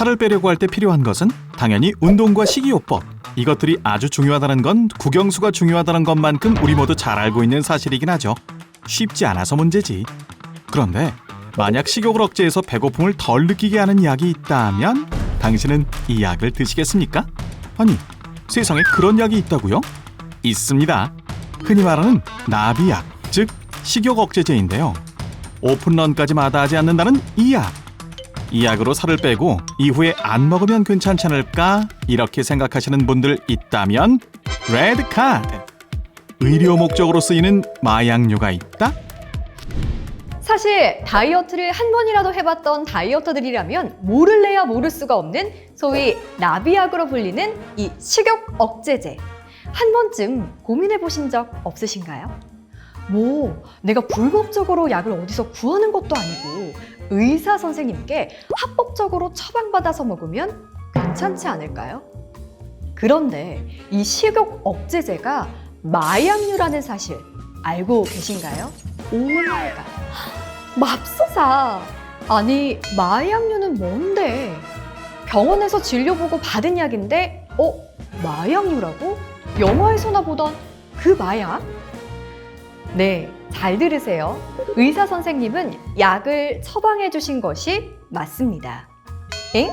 살을 빼려고 할 때 필요한 것은 당연히 운동과 식이요법. 이것들이 아주 중요하다는 건 국영수가 중요하다는 것만큼 우리 모두 잘 알고 있는 사실이긴 하죠. 쉽지 않아서 문제지. 그런데 만약 식욕을 억제해서 배고픔을 덜 느끼게 하는 약이 있다면 당신은 이 약을 드시겠습니까? 아니, 세상에 그런 약이 있다고요? 있습니다. 흔히 말하는 나비약, 즉 식욕 억제제인데요. 오픈런까지 마다하지 않는다는 이 약. 이 약으로 살을 빼고 이후에 안 먹으면 괜찮지 않을까 이렇게 생각하시는 분들 있다면 레드 카드. 의료 목적으로 쓰이는 마약류가 있다? 사실 다이어트를 한 번이라도 해봤던 다이어터들이라면 모를 래야 모를 수가 없는 소위 나비약으로 불리는 이 식욕 억제제. 한 번쯤 고민해 보신 적 없으신가요? 뭐, 내가 불법적으로 약을 어디서 구하는 것도 아니고 의사 선생님께 합법적으로 처방받아서 먹으면 괜찮지 않을까요? 그런데 이 식욕 억제제가 마약류라는 사실 알고 계신가요? 오마이갓. 맙소사. 아니, 마약류는 뭔데? 병원에서 진료 보고 받은 약인데, 어? 마약류라고? 영화에서나 보던 그 마약? 네, 잘 들으세요. 의사 선생님은 약을 처방해 주신 것이 맞습니다. 엥?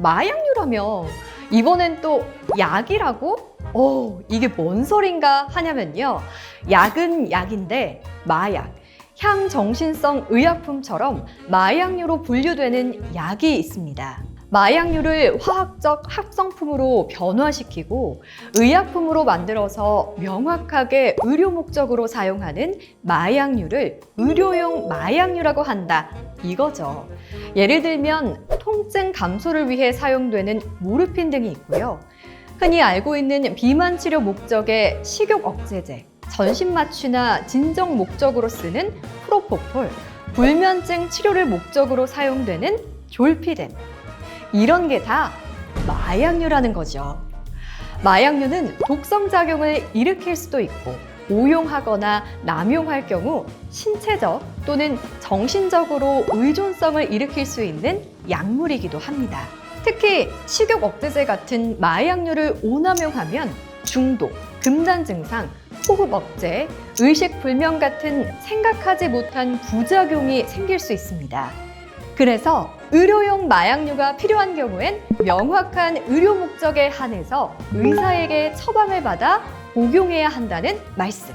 마약류라며 이번엔 또 약이라고? 어, 이게 뭔 소린가 하냐면요. 약은 약인데 마약, 향정신성 의약품처럼 마약류로 분류되는 약이 있습니다. 마약류를 화학적 합성품으로 변화시키고 의약품으로 만들어서 명확하게 의료 목적으로 사용하는 마약류를 의료용 마약류라고 한다. 이거죠. 예를 들면 통증 감소를 위해 사용되는 모르핀 등이 있고요. 흔히 알고 있는 비만 치료 목적의 식욕 억제제, 전신 마취나 진정 목적으로 쓰는 프로포폴, 불면증 치료를 목적으로 사용되는 졸피뎀. 이런 게 다 마약류라는 거죠. 마약류는 독성 작용을 일으킬 수도 있고 오용하거나 남용할 경우 신체적 또는 정신적으로 의존성을 일으킬 수 있는 약물이기도 합니다. 특히 식욕 억제제 같은 마약류를 오남용하면 중독, 금단 증상, 호흡 억제, 의식 불명 같은 생각하지 못한 부작용이 생길 수 있습니다. 그래서 의료용 마약류가 필요한 경우엔 명확한 의료 목적에 한해서 의사에게 처방을 받아 복용해야 한다는 말씀.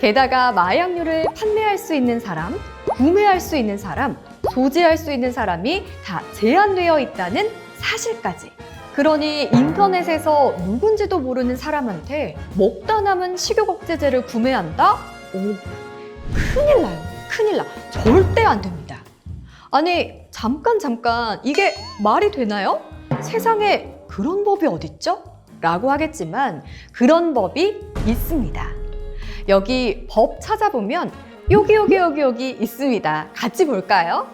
게다가 마약류를 판매할 수 있는 사람, 구매할 수 있는 사람, 소지할 수 있는 사람이 다 제한되어 있다는 사실까지. 그러니 인터넷에서 누군지도 모르는 사람한테 먹다 남은 식욕 억제제를 구매한다? 오, 큰일 나요. 큰일 나. 절대 안 됩니다. 아니, 잠깐, 잠깐. 이게 말이 되나요? 세상에 그런 법이 어딨죠? 라고 하겠지만 그런 법이 있습니다. 여기 법 찾아보면 여기, 여기, 여기, 여기 있습니다. 같이 볼까요?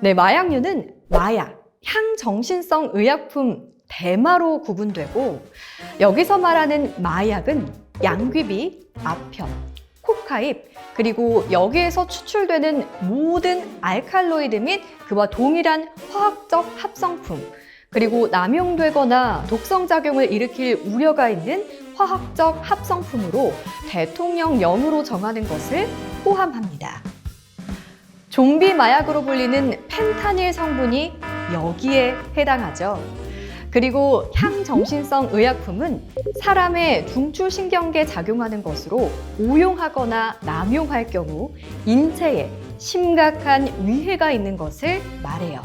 네, 마약류는 마약, 향정신성 의약품 대마로 구분되고 여기서 말하는 마약은 양귀비, 아편, 코카잎, 그리고 여기에서 추출되는 모든 알칼로이드 및 그와 동일한 화학적 합성품, 그리고 남용되거나 독성작용을 일으킬 우려가 있는 화학적 합성품으로 대통령령으로 정하는 것을 포함합니다. 좀비 마약으로 불리는 펜타닐 성분이 여기에 해당하죠. 그리고 향정신성 의약품은 사람의 중추신경계에 작용하는 것으로 오용하거나 남용할 경우 인체에 심각한 위해가 있는 것을 말해요.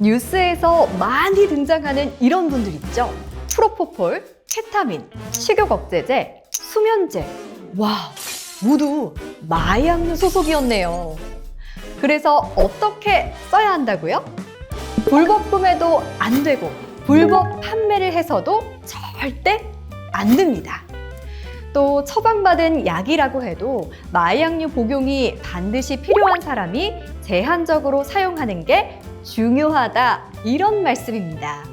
뉴스에서 많이 등장하는 이런 분들 있죠. 프로포폴, 케타민, 식욕 억제제, 수면제. 와, 모두 마약류 소속이었네요. 그래서 어떻게 써야 한다고요? 불법 구매도 안 되고 불법 판매를 해서도 절대 안 됩니다. 또 처방받은 약이라고 해도 마약류 복용이 반드시 필요한 사람이 제한적으로 사용하는 게 중요하다 이런 말씀입니다.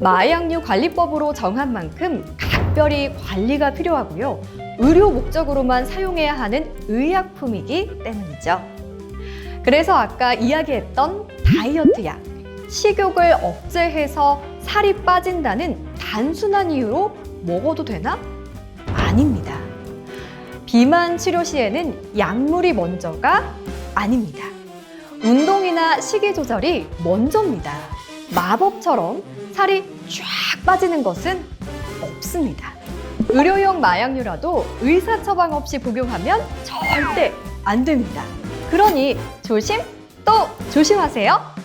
마약류 관리법으로 정한 만큼 각별히 관리가 필요하고요. 의료 목적으로만 사용해야 하는 의약품이기 때문이죠. 그래서 아까 이야기했던 다이어트 약, 식욕을 억제해서 살이 빠진다는 단순한 이유로 먹어도 되나? 아닙니다. 비만 치료 시에는 약물이 먼저가 아닙니다. 운동이나 식이 조절이 먼저입니다. 마법처럼 살이 쫙 빠지는 것은 없습니다. 의료용 마약류라도 의사 처방 없이 복용하면 절대 안 됩니다. 그러니 조심 또 조심하세요.